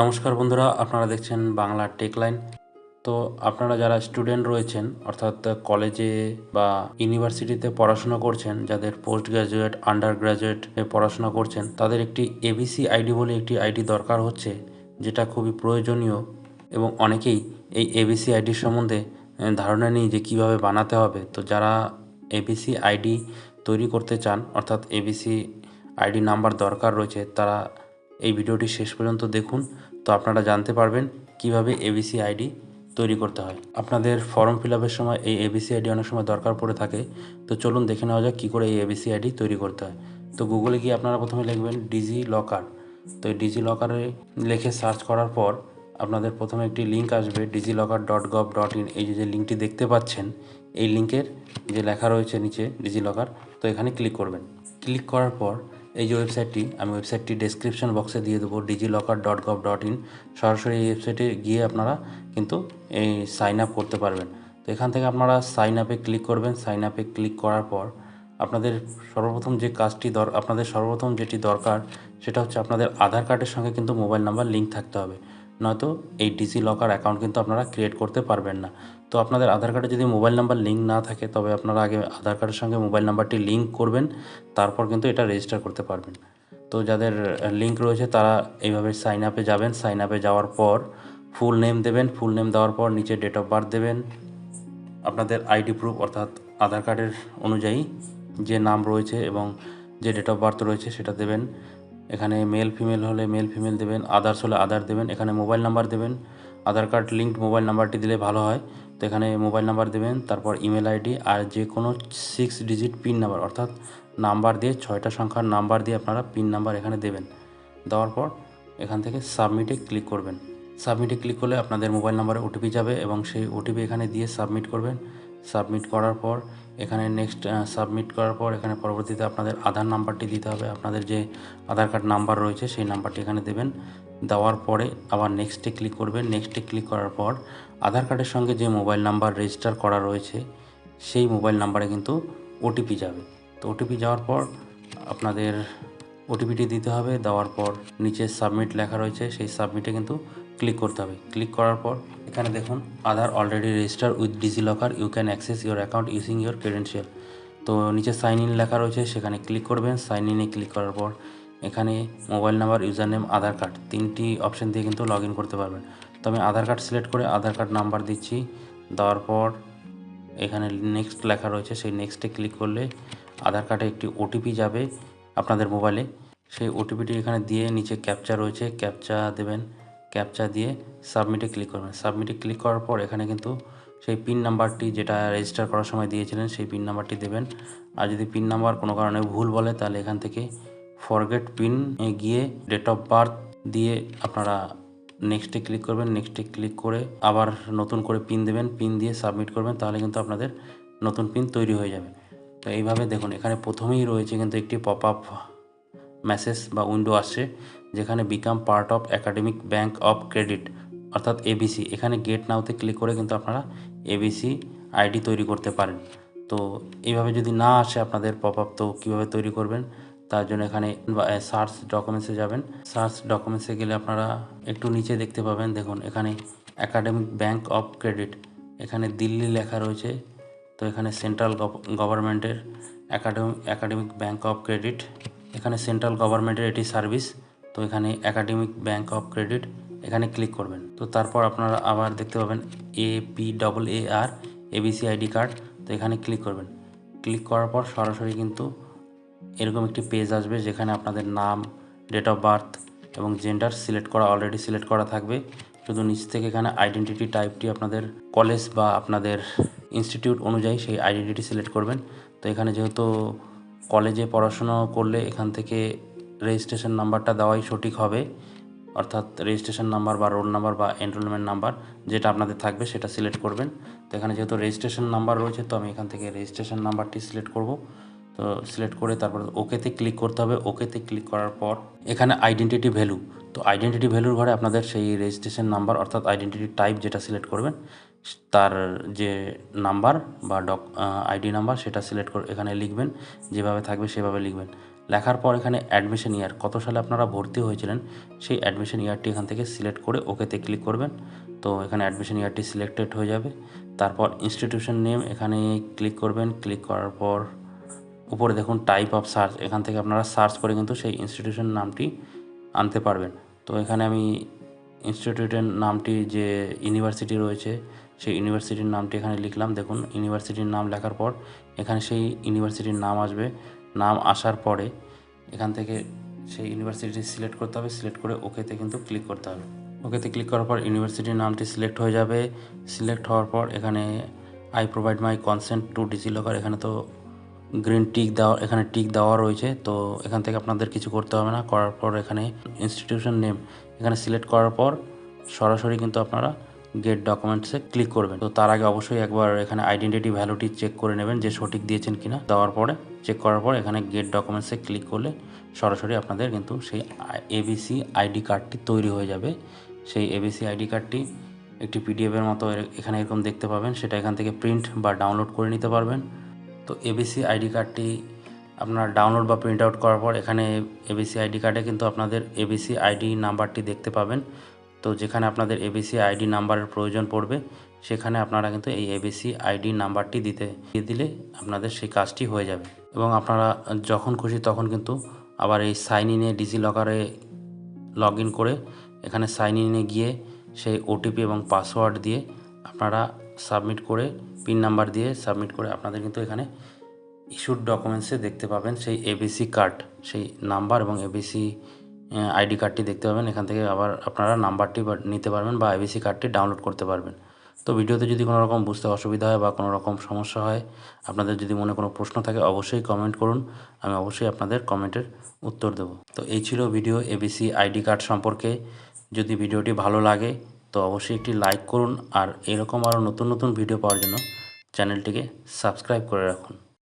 নমস্কার বন্ধুরা, আপনারা দেখছেন বাংলা টেক লাইন তো আপনারা যারা স্টুডেন্ট রয়েছেন, অর্থাৎ কলেজে বা ইউনিভার্সিটিতে পড়াশোনা করছেন, যাদের পোস্ট গ্রাজুয়েট আন্ডার গ্রাজুয়েটে পড়াশোনা করছেন, তাদের একটি এবিসি আইডি বলে একটি আইডি দরকার হচ্ছে, যেটা খুবই প্রয়োজনীয় এবং অনেকেই এই এবিসি আইডির সম্বন্ধে ধারণা নেই যে কীভাবে বানাতে হবে। তো যারা এবিসি আইডি তৈরি করতে চান, অর্থাৎ এবিসি আইডি নাম্বার দরকার রয়েছে, তারা এই ভিডিওটি শেষ পর্যন্ত দেখুন। তো আপনারা জানতে পারবেন কীভাবে এবিসি আইডি তৈরি করতে হয়। আপনাদের ফর্ম ফিল আপের সময় এই এবিসি আইডি অনেক সময় দরকার পড়ে থাকে। তো চলুন দেখে নেওয়া যাক কী করে এই এবিসি আইডি তৈরি করতে হয়। তো গুগলে গিয়ে আপনারা প্রথমে লিখবেন ডিজি লকার তো এই ডিজি লকারে লিখে সার্চ করার পর আপনাদের প্রথমে একটি লিঙ্ক আসবে DigiLocker dot gov dot in এই যে লিঙ্কটি দেখতে পাচ্ছেন, এই লিঙ্কের যে লেখা রয়েছে নিচে ডিজি লকার তো এখানে ক্লিক করবেন। ক্লিক করার পর এই যে ওয়েবসাইটটি আমি ওয়েবসাইটটি ডেসক্রিপশন বক্সে দিয়ে দেবো DigiLocker dot gov dot in সরাসরি এই ওয়েবসাইটে গিয়ে আপনারা কিন্তু এই সাইন আপ করতে পারবেন। তো এখান থেকে আপনারা সাইন আপে ক্লিক করবেন। সাইন আপে ক্লিক করার পর আপনাদের সর্বপ্রথম যে কাজটি দর, আপনাদের সর্বপ্রথম যেটি দরকার, সেটা হচ্ছে আপনাদের আধার কার্ডের সঙ্গে কিন্তু মোবাইল নাম্বার লিঙ্ক থাকতে হবে। নয়তো এই ডিজি লকার অ্যাকাউন্ট কিন্তু আপনারা ক্রিয়েট করতে পারবেন না। তো আপনাদের আধার কার্ডে যদি মোবাইল নাম্বার লিঙ্ক না থাকে, তবে আপনারা আগে আধার কার্ডের সঙ্গে মোবাইল নাম্বারটি লিঙ্ক করবেন, তারপর কিন্তু এটা রেজিস্টার করতে পারবেন। তো যাদের লিঙ্ক রয়েছে, তারা এইভাবে সাইন আপে যাবেন। সাইন আপে যাওয়ার পর ফুল নেম দেবেন। ফুল নেম দেওয়ার পর নিচে ডেট অফ বার্থ দেবেন। আপনাদের আইডি প্রুফ অর্থাৎ আধার কার্ডের অনুযায়ী যে নাম রয়েছে এবং যে ডেট অফ বার্থ রয়েছে, সেটা দেবেন। এখানে মেল ফিমেল হলে মেল ফিমেল দেবেন আদার্স হলে আদার দেবেন, এখানে মোবাইল নাম্বার দেবেন আধার কার্ড লিঙ্কড মোবাইল নাম্বারটি দিলে ভালো হয়, তো এখানে মোবাইল নাম্বার দেবেন, তারপর ইমেল আইডি আর যে কোনো সিক্স ডিজিট পিন নাম্বার অর্থাৎ নাম্বার দিয়ে ছয়টা সংখ্যার নাম্বার দিয়ে আপনারা পিন নাম্বার এখানে দেবেন, দেওয়ার পর এখান থেকে সাবমিটে ক্লিক করবেন সাবমিটে ক্লিক করলে আপনাদের মোবাইল নাম্বারে ওটিপি যাবে এবং সেই ওটিপি এখানে দিয়ে সাবমিট করবেন সাবমিট করার পর, এখানে নেক্সট সাবমিট করার পর, এখানে পরবর্তীতে আপনাদের আধার নাম্বারটি দিতে হবে। আপনাদের যে আধার কার্ড নাম্বার রয়েছে, সেই নাম্বারটি এখানে দেবেন। দেওয়ার পরে আবার নেক্সটে ক্লিক করবেন। নেক্সটে ক্লিক করার পর আধার কার্ডের সঙ্গে যে মোবাইল নাম্বার রেজিস্টার করা রয়েছে, সেই মোবাইল নাম্বারে কিন্তু ওটিপি যাবে। তো ওটিপি যাওয়ার পর আপনাদের ওটিপিটি দিতে হবে। দেওয়ার পর নিচে সাবমিট লেখা রয়েছে। সেই সাবমিটে কিন্তু ক্লিক করতে হবে। ক্লিক করার পর এখানে দেখুন, Aadhaar already register with DigiLocker you can access your account using your credential তো নিচে সাইন ইন লেখা রয়েছে, সেখানে ক্লিক করবেন। সাইন ইনে ক্লিক করার পর এখানে mobile number user name Aadhaar card তিনটি অপশন দিয়ে কিন্তু লগ করতে পারবেন। তো আমি আধার কার্ড সিলেক্ট করে আধার কার্ড নাম্বার দিচ্ছি। দেওয়ার পর এখানে নেক্সট লেখা রয়েছে, সেই নেক্সটে ক্লিক করলে আধার কার্ডে একটি ওটিপি যাবে আপনাদের মোবাইলে সেই ওটিপিটি এখানে দিয়ে নিচে ক্যাপচা রয়েছে। ক্যাপচা দেবেন। ক্যাপচা দিয়ে সাবমিটে ক্লিক করবেন। সাবমিটে ক্লিক করার পর এখানে কিন্তু সেই পিন নাম্বারটি যেটা রেজিস্টার করার সময় দিয়েছিলেন, সেই পিন নাম্বারটি দেবেন। আর যদি পিন নাম্বার কোনো কারণে ভুল বলে, তাহলে এখান থেকে ফরগেট পিন গিয়ে ডেট অফ বার্থ দিয়ে আপনারা নেক্সটে ক্লিক করবেন। নেক্সটে ক্লিক করে আবার নতুন করে পিন দেবেন। পিন দিয়ে সাবমিট করবেন, তাহলে কিন্তু আপনাদের নতুন পিন তৈরি হয়ে যাবে। তো এইভাবে দেখুন, এখানে প্রথমেই রয়েছে কিন্তু একটি পপ আপ মেসেজ বা উইন্ডো আসছে, যেখানে become part of academic bank of credit অর্থাৎ এবিসি এখানে গেট নাওতে ক্লিক করে কিন্তু আপনারা এবিসি আইডি তৈরি করতে পারেন। তো এইভাবে যদি না আসে আপনাদের পপ আপ তো কীভাবে তৈরি করবেন? তার জন্য এখানে সার্চ ডকুমেন্টসে যাবেন। সার্চ ডকুমেন্টসে গেলে আপনারা একটু নিচে দেখতে পাবেন। দেখুন, এখানে একাডেমিক ব্যাংক অফ ক্রেডিট এখানে দিল্লি লেখা রয়েছে। তো এখানে সেন্ট্রাল গভর্নমেন্টের academic academic bank of credit এখানে সেন্ট্রাল গভর্নমেন্টের এটি সার্ভিস, তো এখানে একাডেমিক ব্যাংক অফ ক্রেডিট, এখানে ক্লিক করবেন। তো তারপর আপনারা আবার দেখতে পাবেন A P double A R ABC ID card, তো এখানে ক্লিক করবেন। ক্লিক করার পর সরাসরি কিন্তু এরকম একটি পেজ আসবে যেখানে আপনাদের নাম, ডেট অফ বার্থ এবং জেন্ডার সিলেক্ট করা, অলরেডি সিলেক্ট করা থাকবে। শুধু নিচ থেকে এখানে আইডেন্টিটি টাইপটি আপনাদের কলেজ বা আপনাদের ইনস্টিটিউট অনুযায়ী সেই আইডেন্টিটি সিলেক্ট করবেন। তো এখানে যেহেতু কলেজে পড়াশুনো করলে এখান থেকে রেজিস্ট্রেশন নাম্বারটা দেওয়াই সঠিক হবে। অর্থাৎ রেজিস্ট্রেশন নাম্বার বা রোল নাম্বার বা এনরোলমেন্ট নাম্বার যেটা আপনাদের থাকবে সেটা সিলেক্ট করবেন। তো এখানে যেহেতু রেজিস্ট্রেশন নাম্বার রয়েছে, তো আমি এখান থেকে রেজিস্ট্রেশন নাম্বারটি সিলেক্ট করব। তো সিলেক্ট করে তারপর ওকেতে ক্লিক করতে হবে। ওকেতে ক্লিক করার পর এখানে আইডেন্টিটি ভ্যালু তো আইডেন্টিটি ভ্যালুর ঘরে আপনাদের সেই রেজিস্ট্রেশন নাম্বার অর্থাৎ আইডেন্টিটি টাইপ যেটা সিলেক্ট করবেন তার যে নাম্বার বা ডক আইডি নাম্বার সেটা সিলেক্ট করে এখানে লিখবেন, যেভাবে থাকবে সেভাবে লিখবেন। লেখার পর এখানে অ্যাডমিশন ইয়ার কত সালে আপনারা ভর্তি হয়েছিলেন, সেই অ্যাডমিশন ইয়ারটি এখান থেকে সিলেক্ট করে ওকেতে ক্লিক করবেন। তো এখানে অ্যাডমিশন ইয়ারটি সিলেক্টেড হয়ে যাবে। তারপর ইনস্টিটিউশন নেম এখানে ক্লিক করবেন। ক্লিক করার পর উপরে দেখুন টাইপ অফ সার্চ এখান থেকে আপনারা সার্চ করে কিন্তু সেই ইনস্টিটিউশন নামটি আনতে পারবেন। তো এখানে আমি ইনস্টিটিউটের নামটি যে ইউনিভার্সিটি রয়েছে সেই ইউনিভার্সিটির নামটি এখানে লিখলাম। দেখুন ইউনিভার্সিটির নাম লেখার পর এখানে সেই ইউনিভার্সিটির নাম আসবে। নাম আসার পরে এখান থেকে সেই ইউনিভার্সিটি সিলেক্ট করতে হবে। সিলেক্ট করে ওকেতে কিন্তু ক্লিক করতে হবে। ওকেতে ক্লিক করার পর ইউনিভার্সিটির নামটি সিলেক্ট হয়ে যাবে। সিলেক্ট হওয়ার পর এখানে I provide my consent to DigiLocker এখানে তো গ্রিন টিক দেওয়া, এখানে টিক দেওয়া রয়েছে। তো এখান থেকে আপনাদের কিছু করতে হবে না। করার পর এখানে ইনস্টিটিউশন নেম এখানে সিলেক্ট করার পর সরাসরি কিন্তু আপনারা গেট ডকুমেন্টসে ক্লিক করবেন। তো তার আগে অবশ্যই একবার এখানে আইডেন্টিটি ভ্যালুটি চেক করে নেবেন যে সঠিক দিয়েছেন কিনা। দেওয়ার পরে চেক করার পর এখানে গেট ডকুমেন্টসে ক্লিক করলে সরাসরি আপনাদের কিন্তু সেই এবিসি আইডি কার্ডটি তৈরি হয়ে যাবে। সেই এবিসি আইডি কার্ডটি একটি পিডিএফের মতো এখানে এরকম দেখতে পাবেন। সেটা এখান থেকে প্রিন্ট বা ডাউনলোড করে নিতে পারবেন। তো এবিসি আইডি কার্ডটি আপনার ডাউনলোড বা প্রিন্ট আউট করার পর এখানে এবিসি আইডি কার্ডে কিন্তু আপনাদের এবিসি আইডি নাম্বারটি দেখতে পাবেন। তো যেখানে আপনাদের এবিসি আইডি নাম্বারের প্রয়োজন পড়বে, সেখানে আপনারা কিন্তু এই এবিসি আইডি নাম্বারটি দিতে, দিয়ে দিলে আপনাদের সেই কাজটি হয়ে যাবে। এবং আপনারা যখন খুশি তখন কিন্তু আবার এই সাইন ইনে ডিজি লকারে লগ ইন করে এখানে সাইন ইনে গিয়ে সেই ওটিপি এবং পাসওয়ার্ড দিয়ে আপনারা সাবমিট করে, পিন নাম্বার দিয়ে সাবমিট করে আপনাদের কিন্তু এখানে ইস্যুড ডকুমেন্টসে দেখতে পাবেন সেই এবিসি কার্ড সেই নাম্বার এবং এবিসি আইডি কার্ডটি দেখতে পাবেন এখান থেকে আবার আপনারা নাম্বারটি নিতে পারবেন বা এবিসি কার্ডটি ডাউনলোড করতে পারবেন। তো ভিডিওতে যদি কোনো রকম বুঝতে অসুবিধা হয় বা কোনো রকম সমস্যা হয়, আপনাদের যদি মনে কোনো প্রশ্ন থাকে, অবশ্যই কমেন্ট করুন। আমি অবশ্যই আপনাদের কমেন্টের উত্তর দেব। তো এই ছিল ভিডিও এবিসি আইডি কার্ড সম্পর্কে। যদি ভিডিওটি ভালো লাগে, তো অবশ্যই একটি লাইক করুন। আর এরকম আরও নতুন নতুন ভিডিও পাওয়ার জন্য চ্যানেলটিকে সাবস্ক্রাইব করে রাখুন।